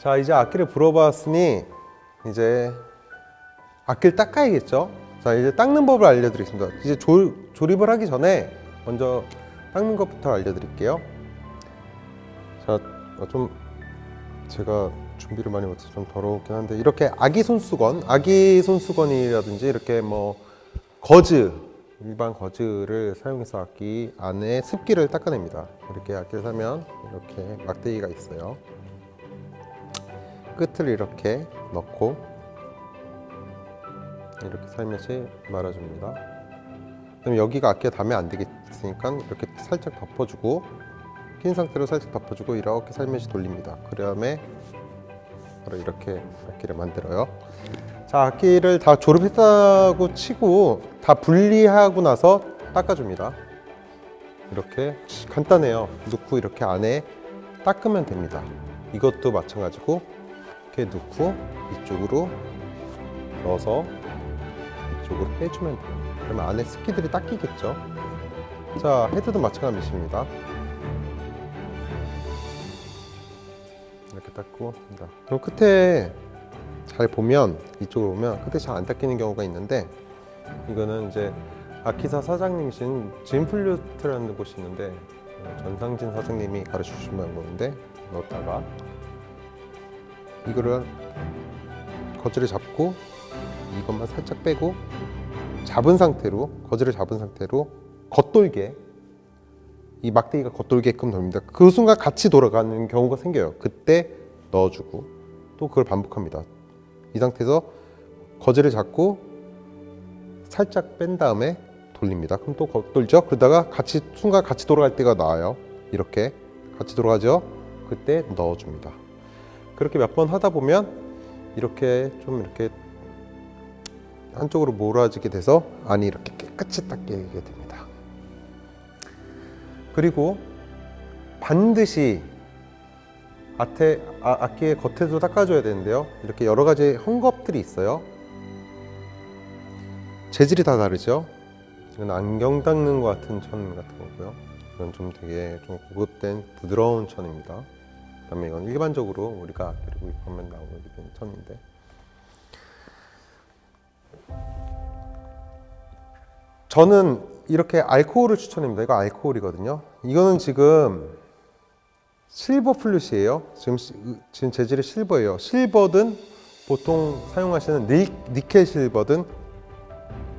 자 이제 악기를 불어봤으니 이제 악기를 닦아야겠죠. 자 이제 닦는 법을 알려드리겠습니다. 이제 조, 조립을 하기 전에 먼저 닦는 것부터 알려드릴게요. 자좀 제가 준비를 많이 못해서 좀 더럽긴 한데 이렇게 아기 손수건, 아기 손수건이라든지 이렇게 뭐 거즈 일반 거즈를 사용해서 악기 안에 습기를 닦아냅니다. 이렇게 악기를 사면 이렇게 막대기가 있어요. 끝을 이렇게 넣고 이렇게 살며시 말아줍니다. 그럼 여기가 악기가 닿으면 안 되겠으니까 이렇게 살짝 덮어주고 낀 상태로 살짝 덮어주고 이렇게 살며시 돌립니다. 그 다음에 바로 이렇게 악기를 만들어요. 자, 악기를 다 조립했다고 치고 다 분리하고 나서 닦아줍니다. 이렇게 간단해요. 넣고 이렇게 안에 닦으면 됩니다. 이것도 마찬가지고 이렇게 넣고 이쪽으로 넣어서 이쪽으로 빼주면 돼요. 그러면 안에 습기들이 닦이겠죠. 자, 헤드도 마찬가지입니다. 이렇게 닦고. 그럼 끝에 잘 보면 이쪽으로 보면 끝에 잘 안 닦이는 경우가 있는데 이거는 이제 아키사 사장님이신 진플루트라는 곳이 있는데 어, 전상진 사장님이 가르쳐 주신 방법인데 넣었다가 이거를 거즈를 잡고 이것만 살짝 빼고 잡은 상태로 거즈를 잡은 상태로 겉돌게 이 막대기가 겉돌게끔 돌립니다. 그 순간 같이 돌아가는 경우가 생겨요. 그때 넣어주고 또 그걸 반복합니다. 이 상태에서 거즈를 잡고 살짝 뺀 다음에 돌립니다. 그럼 또 겉돌죠. 그러다가 같이 순간 같이 돌아갈 때가 나와요. 이렇게 같이 돌아가죠. 그때 넣어줍니다. 그렇게 몇 번 하다 보면 이렇게 좀 이렇게 한쪽으로 몰아지게 돼서 안이 이렇게 깨끗이 닦이게 됩니다. 그리고 반드시 앞에, 아, 악기의 겉에도 닦아줘야 되는데요. 이렇게 여러 가지 헝겊들이 있어요. 재질이 다 다르죠. 이건 안경 닦는 것 같은 천 같은 거고요. 이건 좀 되게 좀 고급된 부드러운 천입니다. 그다음에 이건 일반적으로 우리가 악기를 구입하면 나오게 되는 천인데 저는 이렇게 알코올을 추천합니다. 이거 알코올이거든요. 이거는 지금 실버 플룻이에요. 지금 시- 지금 재질이 실버예요. 실버든 보통 사용하시는 니, 니켈 실버든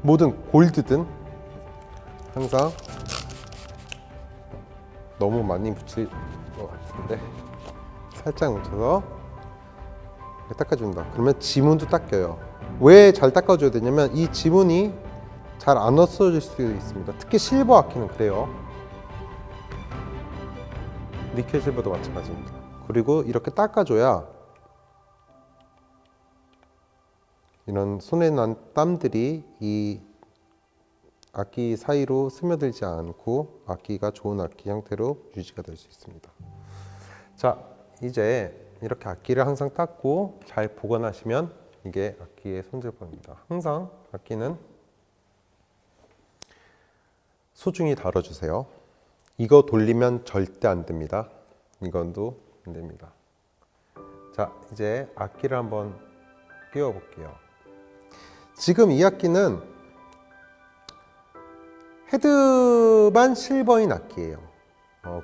뭐든 골드든 항상 너무 많이 묻힐 것 같은데 살짝 묻혀서 닦아준다. 그러면 지문도 닦여요. 왜 잘 닦아줘야 되냐면 이 지문이 잘 안 없어질 수 있습니다. 특히 실버 악기는 그래요. 니켈 실버도 마찬가지입니다. 그리고 이렇게 닦아줘야 이런 손에 난 땀들이 이 악기 사이로 스며들지 않고 악기가 좋은 악기 형태로 유지가 될 수 있습니다. 자, 이제 이렇게 악기를 항상 닦고 잘 보관하시면 이게 악기의 손질법입니다. 항상 악기는 소중히 다뤄주세요. 이거 돌리면 절대 안 됩니다. 이건도 안 됩니다. 자, 이제 악기를 한번 끼워 볼게요. 지금 이 악기는 헤드만 실버인 악기예요. 어,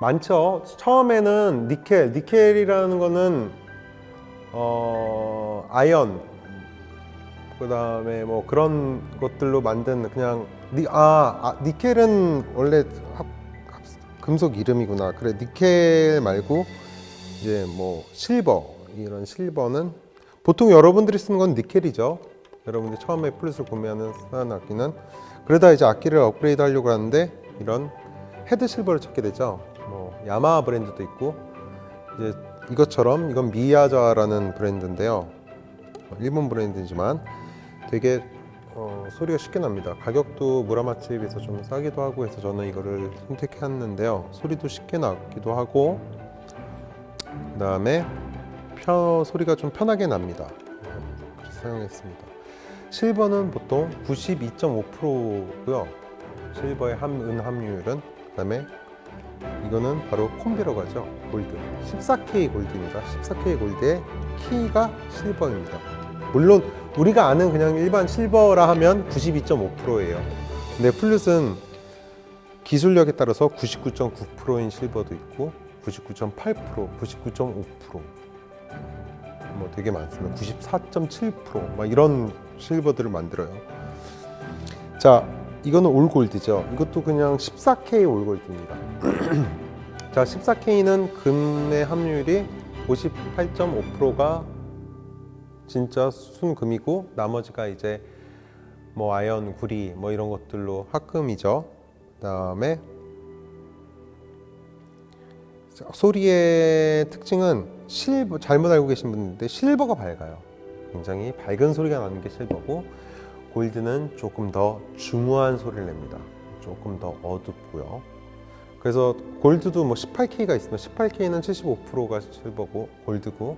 많죠. 처음에는 니켈, 니켈이라는 거는 어, 아연, 그 다음에 뭐 그런 것들로 만든 그냥 니, 아, 아 니켈은 원래 합, 합- 금속 이름이구나. 그래 니켈 말고 이제 뭐 실버 이런 실버는 보통 여러분들이 쓰는 건 니켈이죠. 여러분들 처음에 플룻을 구매하는 사는 악기는 그러다 이제 악기를 업그레이드 하려고 하는데 이런 헤드 실버를 찾게 되죠. 뭐 야마하 브랜드도 있고 이제 이것처럼 이건 미야자라는 브랜드인데요. 일본 브랜드지만 되게 어, 소리가 쉽게 납니다. 가격도 무라마치에 비해서 좀 싸기도 하고 해서 저는 이거를 선택했는데요. 소리도 쉽게 나기도 하고 그 다음에 편, 소리가 좀 편하게 납니다. 그래서 사용했습니다. 실버는 보통 92.5%고요. 실버의 함, 은 함유율은 그 다음에 이거는 바로 콤비라고 하죠. 골드. 14K 골드입니다. 14K 골드의 키가 실버입니다. 물론 우리가 아는 그냥 일반 실버라 하면 92.5%예요. 근데 플룻은 기술력에 따라서 99.9%인 실버도 있고 99.8%, 99.5%, 뭐 되게 많습니다. 94.7%막 이런 실버들을 만들어요. 자, 이거는 올골드죠. 이것도 그냥 14K 올골드입니다. 자, 14K는 금의 함유율이 58.5%가 진짜 순금이고 나머지가 이제 뭐 아연, 구리 뭐 이런 것들로 합금이죠. 그다음에 소리의 특징은 실버 잘못 알고 계신 분인데 실버가 밝아요. 굉장히 밝은 소리가 나는 게 실버고 골드는 조금 더 중후한 소리를 냅니다. 조금 더 어둡고요. 그래서 골드도 뭐 18K가 있으면 18K는 75%가 실버고 골드고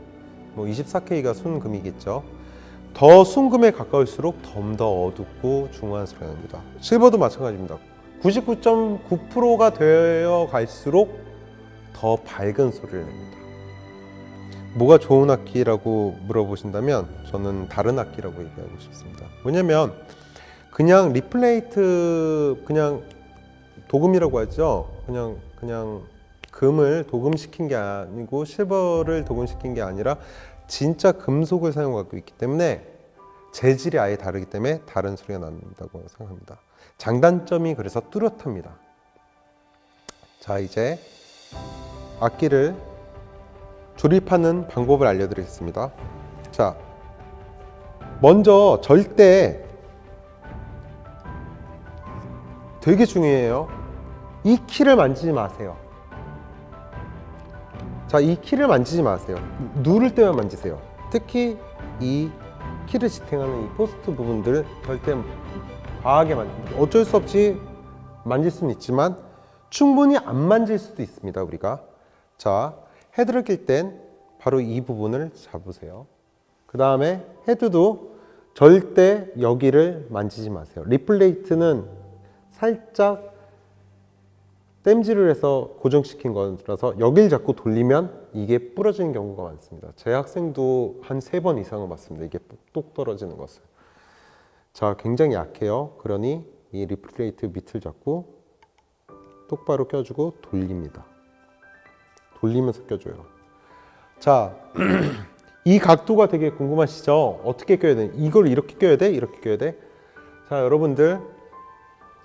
뭐 24K가 순금이겠죠. 더 순금에 가까울수록 좀더 어둡고 중후한 소리가 납니다. 실버도 마찬가지입니다. 99.9%가 되어 갈수록 더 밝은 소리를 냅니다. 뭐가 좋은 악기라고 물어보신다면 저는 다른 악기라고 얘기하고 싶습니다. 왜냐면 그냥 리플레이트 그냥 도금이라고 하죠. 그냥 그냥 금을 도금시킨 게 아니고 실버를 도금시킨 게 아니라 진짜 금속을 사용하고 있기 때문에 재질이 아예 다르기 때문에 다른 소리가 난다고 생각합니다. 장단점이 그래서 뚜렷합니다. 자 이제 악기를 조립하는 방법을 알려드리겠습니다. 자, 먼저 절대 되게 중요해요. 이 키를 만지지 마세요. 자, 이 키를 만지지 마세요. 누를 때만 만지세요. 특히 이 키를 지탱하는 이 포스트 부분들 절대 과하게 만 어쩔 수 없이 만질 수는 있지만 충분히 안 만질 수도 있습니다. 우리가 자 헤드를 낄 땐 바로 이 부분을 잡으세요. 그 다음에 헤드도 절대 여기를 만지지 마세요. 리플레이트는 살짝 땜질을 해서 고정시킨 거라서 여길 잡고 돌리면 이게 부러지는 경우가 많습니다. 제 학생도 한 세 번 이상은 봤습니다. 이게 똑 떨어지는 것을. 자, 굉장히 약해요. 그러니 이 리플레이트 밑을 잡고 똑바로 껴주고 돌립니다. 돌리면서 껴줘요. 자, 이 각도가 되게 궁금하시죠? 어떻게 껴야 돼? 이걸 이렇게 껴야 돼? 이렇게 껴야 돼? 자, 여러분들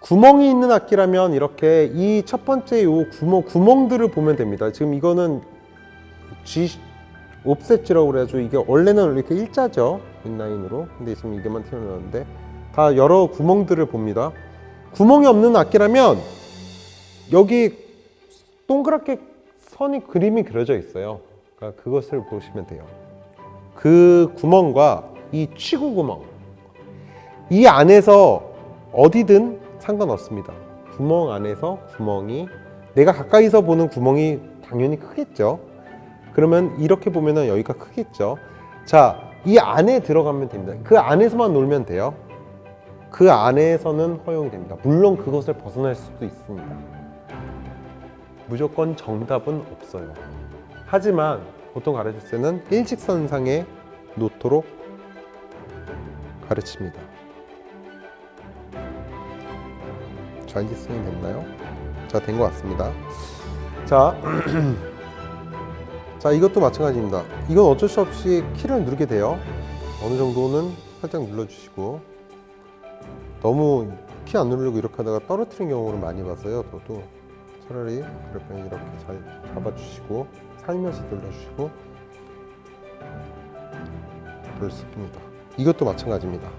구멍이 있는 악기라면 이렇게 이 첫 번째 요 구멍 구멍들을 보면 됩니다. 지금 이거는 G 옵셋지라고 그래가지고 이게 원래는 이렇게 일자죠 인라인으로. 근데 지금 이게만 튀어나왔는데 다 여러 구멍들을 봅니다. 구멍이 없는 악기라면 여기 동그랗게 선이 그림이 그려져 있어요. 그러니까 그것을 보시면 돼요. 그 구멍과 이 치구 구멍 이 안에서 어디든 상관없습니다. 구멍 안에서 구멍이 내가 가까이서 보는 구멍이 당연히 크겠죠. 그러면 이렇게 보면은 여기가 크겠죠. 자, 이 안에 들어가면 됩니다. 그 안에서만 놀면 돼요. 그 안에서는 허용이 됩니다. 물론 그것을 벗어날 수도 있습니다. 무조건 정답은 없어요. 하지만 보통 가르칠 때는 일직선상에 놓도록 가르칩니다. 자, 이제 스윙 됐나요? 자, 된 것 같습니다. 자, 자, 이것도 마찬가지입니다. 이건 어쩔 수 없이 키를 누르게 돼요. 어느 정도는 살짝 눌러주시고 너무 키 안 누르려고 이렇게 하다가 떨어뜨린 경우를 많이 봤어요. 저도 차라리 바에 이렇게 잘 잡아주시고 살며시 눌러주시고 그렇습니다. 이것도 마찬가지입니다.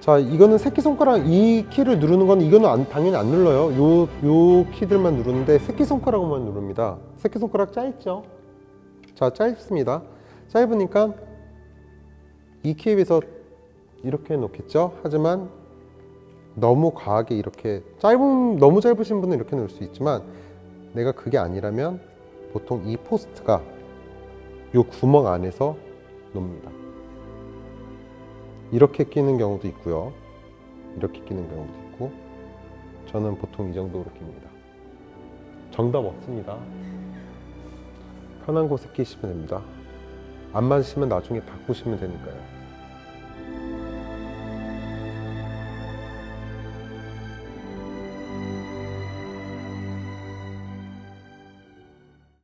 자, 이거는 새끼손가락 이 키를 누르는 건 이거는 안- 당연히 안 눌러요. 요, 요 키들만 누르는데 새끼손가락만 누릅니다. 새끼손가락 짧죠? 자, 짧습니다. 짧으니까 이 키에 비해서 이렇게 놓겠죠? 하지만 너무 과하게 이렇게 짧은 너무 짧으신 분은 이렇게 놓을 수 있지만 내가 그게 아니라면 보통 이 포스트가 요 구멍 안에서 놉니다. 이렇게 끼는 경우도 있고요. 이렇게 끼는 경우도 있고 저는 보통 이 정도로 낍니다. 정답 없습니다. 편한 곳에 끼시면 됩니다. 안 맞으시면 나중에 바꾸시면 되니까요.